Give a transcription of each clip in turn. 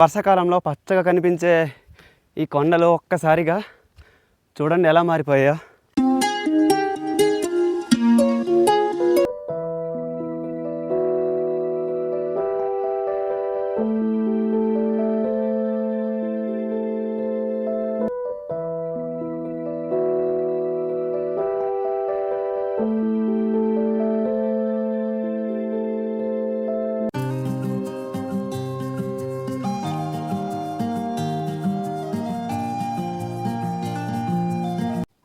వర్షాకాలంలో పచ్చగా కనిపించే ఈ కొండలు ఒక్కసారిగా చూడండి ఎలా మారిపోయా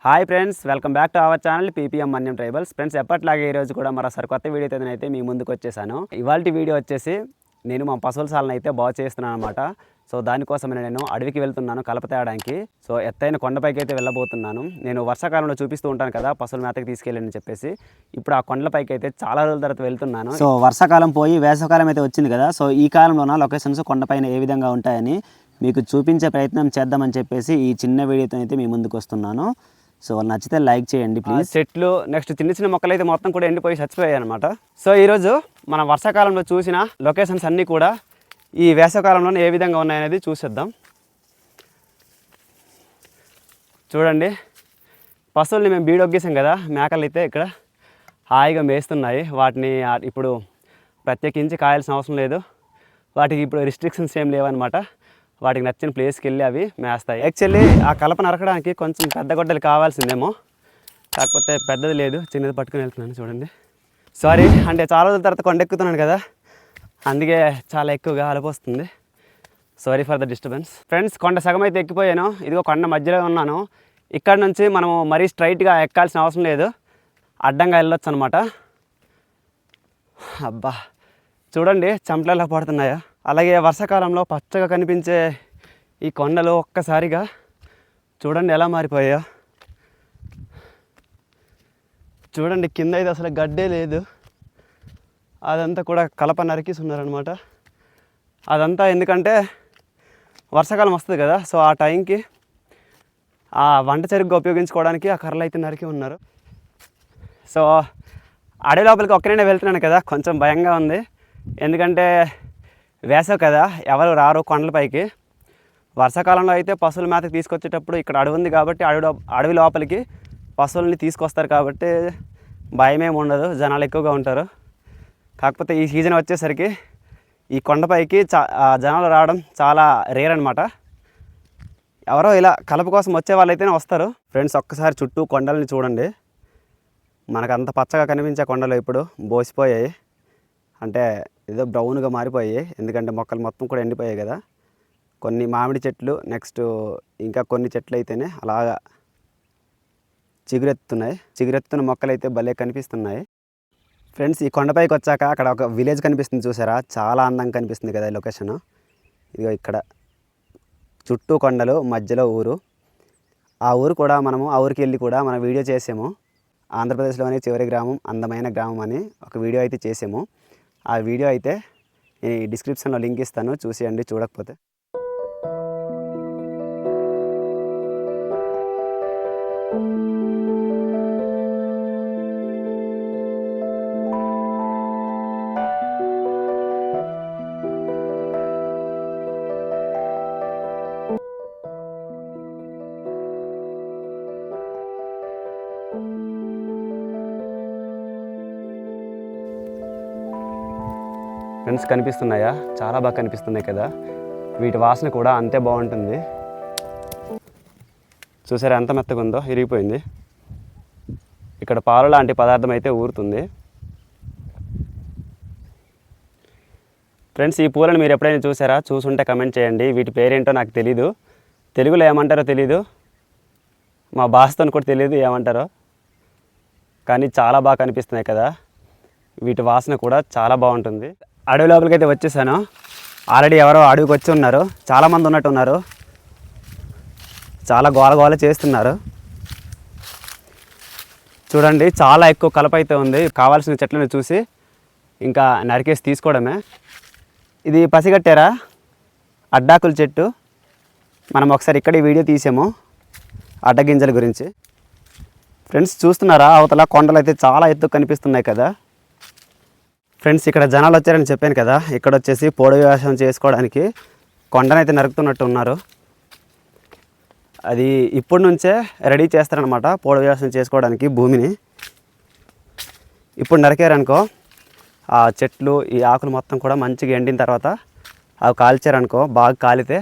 hi friends welcome back to our channel PPM Manyam tribals. Friends ఎప్పట్లాగే ఈరోజు కూడా మరోసారి కొత్త వీడియో అయితే మీ ముందుకు వచ్చేసాను. ఇవాళ వీడియో వచ్చేసి నేను మా పశువుల సాలను అయితే బాగు చేస్తున్నాను అనమాట సో దానికోసమే నేను అడవికి వెళ్తున్నాను కలప తేయడానికి సో ఎత్తైన కొండపైకి అయితే వెళ్ళబోతున్నాను. నేను వర్షాకాలంలో చూపిస్తూ ఉంటాను కదా పశువుల మేతకి తీసుకెళ్ళని చెప్పేసి. ఇప్పుడు ఆ కొండలపైకి అయితే చాలా రోజుల తర్వాత వెళ్తున్నాను. సో వర్షాకాలం పోయి వేసవకాలం అయితే వచ్చింది కదా సో ఈ కాలంలోన లొకేషన్స్ కొండపైన ఏ విధంగా ఉంటాయని మీకు చూపించే ప్రయత్నం చేద్దామని చెప్పేసి ఈ చిన్న వీడియోతో అయితే మీ ముందుకు వస్తున్నాను. సో నచ్చితే లైక్ చేయండి ప్లీజ్. చెట్లు నెక్స్ట్ చిన్న చిన్న మొక్కలు అయితే మొత్తం కూడా ఎండిపోయి చచ్చిపోయాయి అనమాట సో ఈరోజు మన వర్షాకాలంలో చూసిన లొకేషన్స్ అన్నీ కూడా ఈ వేసవకాలంలో ఏ విధంగా ఉన్నాయనేది చూసేద్దాం. చూడండి పశువుల్ని మేము బీడొగ్గేసాం కదా మేకలు అయితే ఇక్కడ హాయిగా మేస్తున్నాయి. వాటిని ఇప్పుడు ప్రత్యేకించి కాయాల్సిన అవసరం లేదు. వాటికి ఇప్పుడు రిస్ట్రిక్షన్స్ ఏం లేవన్నమాట. వాటికి నచ్చిన ప్లేస్కి వెళ్ళి అవి మేస్తాయి. యాక్చువల్లీ ఆ కలప నరకడానికి కొంచెం పెద్ద గొడ్డలు కావాల్సిందేమో. కాకపోతే పెద్దది లేదు చిన్నది పట్టుకుని వెళ్తున్నాను చూడండి. సారీ అంటే చాలా రోజుల తర్వాత కొండెక్కుతున్నాను కదా. అందుకే చాలా ఎక్కువగా అలపోస్తుంది. Sorry for the disturbance friends కొండ సగం అయితే ఎక్కిపోయాను. ఇదిగో కొండ మధ్యలో ఉన్నాను. ఇక్కడ నుంచి మనము మరీ స్ట్రైట్గా ఎక్కాల్సిన అవసరం లేదు. అడ్డంగా వెళ్ళొచ్చు అనమాట అబ్బా చూడండి చెమటలు పడుతున్నాయా? అలాగే వర్షాకాలంలో పచ్చగా కనిపించే ఈ కొండలు ఒక్కసారిగా చూడండి ఎలా మారిపోయా చూడండి కింద అయితే అసలు గడ్డే లేదు. అదంతా కూడా కలప నరికిస్తున్నారనమాట ఉన్నారనమాట అదంతా ఎందుకంటే వర్షాకాలం వస్తుంది కదా సో ఆ టైంకి ఆ వంట చెరుగ్గా ఉపయోగించుకోవడానికి ఆ కర్రలు అయితే నరికి ఉన్నారు. సో అడవి లోపలికి ఒక్కనే వెళ్తున్నాను కదా కొంచెం భయంగా ఉంది. ఎందుకంటే వేసవి కదా ఎవరు రారు కొండలపైకి వర్షాకాలంలో అయితే పశువుల మేతకి తీసుకొచ్చేటప్పుడు ఇక్కడ అడవి ఉంది కాబట్టి అడవి అడవి లోపలికి పశువుల్ని తీసుకొస్తారు కాబట్టి భయమేమి ఉండదు జనాలు ఎక్కువగా ఉంటారు. కాకపోతే ఈ సీజన్ వచ్చేసరికి ఈ కొండపైకి చా ఆ జనాలు రావడం చాలా రేర్ అనమాట ఎవరో ఇలా కలప కోసం వచ్చే వాళ్ళైతేనే వస్తారు. ఫ్రెండ్స్ ఒక్కసారి చుట్టూ కొండల్ని చూడండి. మనకు అంత పచ్చగా కనిపించే కొండలు ఇప్పుడు బోసిపోయాయి. అంటే ఏదో బ్రౌన్గా మారిపోయాయి. ఎందుకంటే మొక్కలు మొత్తం కూడా ఎండిపోయాయి కదా. కొన్ని మామిడి చెట్లు నెక్స్ట్ ఇంకా కొన్ని చెట్లు అయితేనే అలాగా చిగురెత్తుతున్నాయి చిగురెత్తున్న మొక్కలు అయితే భలే కనిపిస్తున్నాయి. ఫ్రెండ్స్ ఈ కొండపైకి వచ్చాక అక్కడ ఒక విలేజ్ కనిపిస్తుంది చూసారా? చాలా అందంగా కనిపిస్తుంది కదా ఈ లొకేషన్. ఇదిగో ఇక్కడ. చుట్టూ కొండలు మధ్యలో ఊరు. ఆ ఊరు కూడా మనము ఆ ఊరికి వెళ్ళి కూడా మనం వీడియో చేసాము. ఆంధ్రప్రదేశ్లోని చివరి గ్రామం అందమైన గ్రామం అని ఒక వీడియో అయితే చేసాము. ఆ వీడియో అయితే నేను ఈ డిస్క్రిప్షన్లో లింక్ ఇస్తాను చూసేయండి చూడకపోతే. ఫ్రెండ్స్ కనిపిస్తున్నాయా? చాలా బాగా కనిపిస్తున్నాయి కదా. వీటి వాసన కూడా అంతే బాగుంటుంది. చూసారా ఎంత మెత్తగా ఉందో? ఇరిగిపోయింది. ఇక్కడ పాలు లాంటి పదార్థం అయితే ఊరుతుంది. ఫ్రెండ్స్ ఈ పూలను మీరు ఎప్పుడైనా చూసారా? చూసుంటే కమెంట్ చేయండి. వీటి పేరేంటో నాకు తెలీదు. తెలుగులో ఏమంటారో తెలీదు. మా భాషతో కూడా తెలియదు ఏమంటారో. కానీ చాలా బాగా కనిపిస్తున్నాయి కదా. వీటి వాసన కూడా చాలా బాగుంటుంది. అడవి లోపలికి అయితే వచ్చేసాను. ఆల్రెడీ ఎవరో అడవికి వచ్చి ఉన్నారు. చాలామంది ఉన్నట్టు ఉన్నారు. చాలా గోల గోల చేస్తున్నారు. చూడండి చాలా ఎక్కువ కలప అయితే ఉంది. కావాల్సిన చెట్లను చూసి ఇంకా నరికేసి తీసుకోవడమే. ఇది పసిగట్టారా? అడ్డాకుల చెట్టు. మనం ఒకసారి ఇక్కడ ఈ వీడియో తీసాము. అడ్డగింజల గురించి. ఫ్రెండ్స్ చూస్తున్నారా? అవతల కొండలు అయితే చాలా ఎత్తు కనిపిస్తున్నాయి కదా. ఫ్రెండ్స్ ఇక్కడ జనాలు వచ్చారని చెప్పాను కదా ఇక్కడ వచ్చేసి పోడు వ్యవసాయం చేసుకోవడానికి కొండనైతే నరుకుతున్నట్టు ఉన్నారు. అది ఇప్పటి నుంచే రెడీ చేస్తారనమాట పోడు వ్యవసాయం చేసుకోవడానికి భూమిని. ఇప్పుడు నరికారనుకో ఆ చెట్లు ఈ ఆకులు మొత్తం కూడా మంచిగా ఎండిన తర్వాత అవి కాల్చారనుకో బాగా కాలితే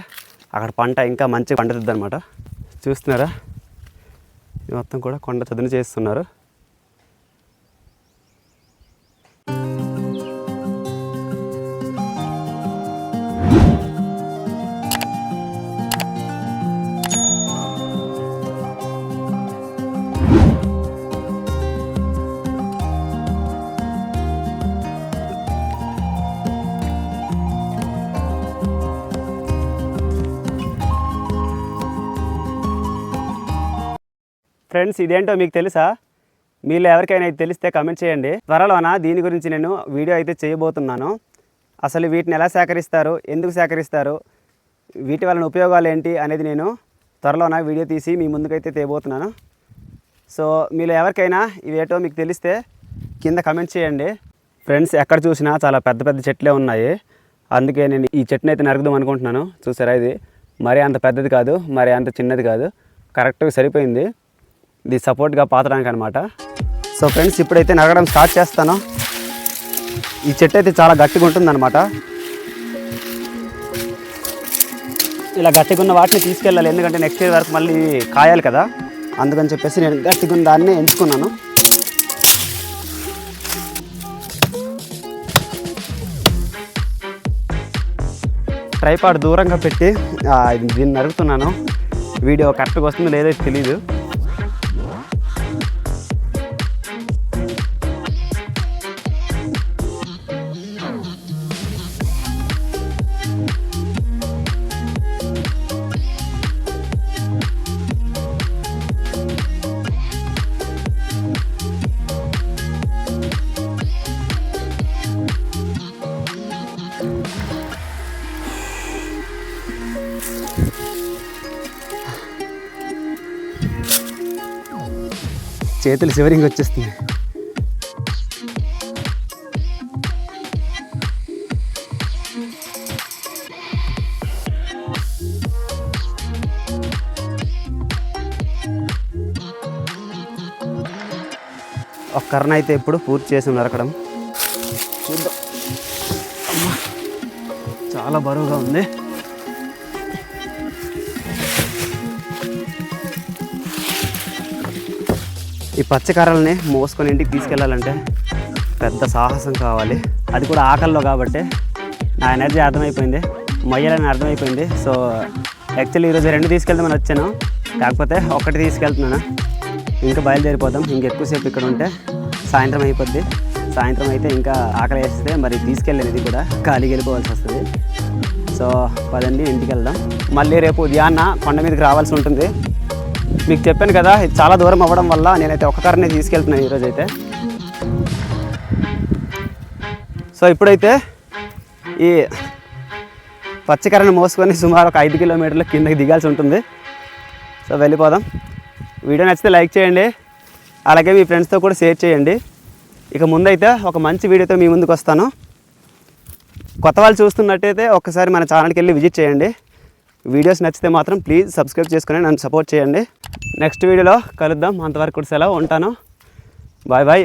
అక్కడ పంట ఇంకా మంచిగా పండుతుంది అనమాట చూస్తున్నారా? ఇది మొత్తం కూడా కొండ చదును చేస్తున్నారు. ఫ్రెండ్స్ ఇదేంటో మీకు తెలుసా? మీలో ఎవరికైనా ఇది తెలిస్తే కమెంట్ చేయండి. త్వరలోన దీని గురించి నేను వీడియో అయితే చేయబోతున్నాను. అసలు వీటిని ఎలా సేకరిస్తారు? ఎందుకు సేకరిస్తారు? వీటి వలన ఉపయోగాలు ఏంటి అనేది నేను త్వరలోన వీడియో తీసి మీ ముందుకైతే తేబోతున్నాను సో మీలో ఎవరికైనా ఇవేటో మీకు తెలిస్తే కింద కమెంట్ చేయండి. ఫ్రెండ్స్ ఎక్కడ చూసినా చాలా పెద్ద పెద్ద చెట్లే ఉన్నాయి. అందుకే నేను ఈ చెట్టుని అయితే నరుకుదాం అనుకుంటున్నాను. చూసారా ఇది? మరీ అంత పెద్దది కాదు మరీ అంత చిన్నది కాదు. కరెక్ట్గా సరిపోయింది. ఇది సపోర్ట్గా పాతడానికి అనమాట సో ఫ్రెండ్స్ ఇప్పుడైతే నరగడం స్టార్ట్ చేస్తాను. ఈ చెట్టు అయితే చాలా గట్టిగా ఉంటుందన్నమాట. ఇలా గట్టిగా ఉన్న వాటిని తీసుకెళ్ళాలి ఎందుకంటే నెక్స్ట్ ఇయర్ వరకు మళ్ళీ కాయాలి కదా. అందుకని చెప్పేసి నేను గట్టిగా ఉన్న దాన్ని ఎంచుకున్నాను. ట్రైపాడ్ దూరంగా పెట్టి దీన్ని నరుగుతున్నాను వీడియో కరెక్ట్గా వస్తుందో లేదో తెలియదు. చేతులు శివరింగ్ వచ్చేస్తుంది ఒక కర్ణ అయితే ఇప్పుడు పూర్తి చేసి నరకడం. చూద్దాం. చాలా బరువుగా ఉంది. ఈ పచ్చకర్రల్ని మోసుకొని ఇంటికి తీసుకెళ్ళాలంటే పెద్ద సాహసం కావాలి. అది కూడా ఆకల్లో కాబట్టి. నా ఎనర్జీ అర్థమైపోయింది. మొయ్యాలని అర్థమైపోయింది. సో యాక్చువల్లీ ఈరోజు రెండు తీసుకెళ్దామని వచ్చాను. కాకపోతే ఒకటి తీసుకెళ్తున్నాను. ఇంకా బయలుదేరిపోదాం. ఇంకెక్కువసేపు ఇక్కడ ఉంటే సాయంత్రం అయిపోద్ది. సాయంత్రం అయితే ఇంకా ఆకలి వేస్తే మరి తీసుకెళ్ళేది ఇది కూడా ఖాళీకి వెళ్ళిపోవాల్సి వస్తుంది. సో పదండి ఇంటికి వెళ్దాం. మళ్ళీ రేపు ఉదయాన్న కొండ మీదకి రావాల్సి ఉంటుంది. మీకు చెప్పాను కదా ఇది చాలా దూరం అవ్వడం వల్ల నేనైతే ఒక తీసుకెళ్తున్నాను ఈరోజు అయితే సో ఇప్పుడైతే ఈ పచ్చికరను మోసుకొని సుమారు ఒక ఐదు కిలోమీటర్ల కిందకి దిగాల్సి ఉంటుంది. సో వెళ్ళిపోదాం. వీడియో నచ్చితే లైక్ చేయండి. అలాగే మీ ఫ్రెండ్స్తో కూడా షేర్ చేయండి. ఇక ముందైతే ఒక మంచి వీడియోతో మీ ముందుకు వస్తాను. కొత్త వాళ్ళు చూస్తున్నట్టయితే ఒక్కసారి మన ఛానల్కి వెళ్ళి విజిట్ చేయండి. వీడియోస్ నచ్చితే మాత్రం ప్లీజ్ సబ్స్క్రైబ్ చేసుకుని నన్ను సపోర్ట్ చేయండి. నెక్స్ట్ వీడియోలో కలుద్దాం. అంతవరకు కూడా సెలవు ఉంటాను. Bye bye.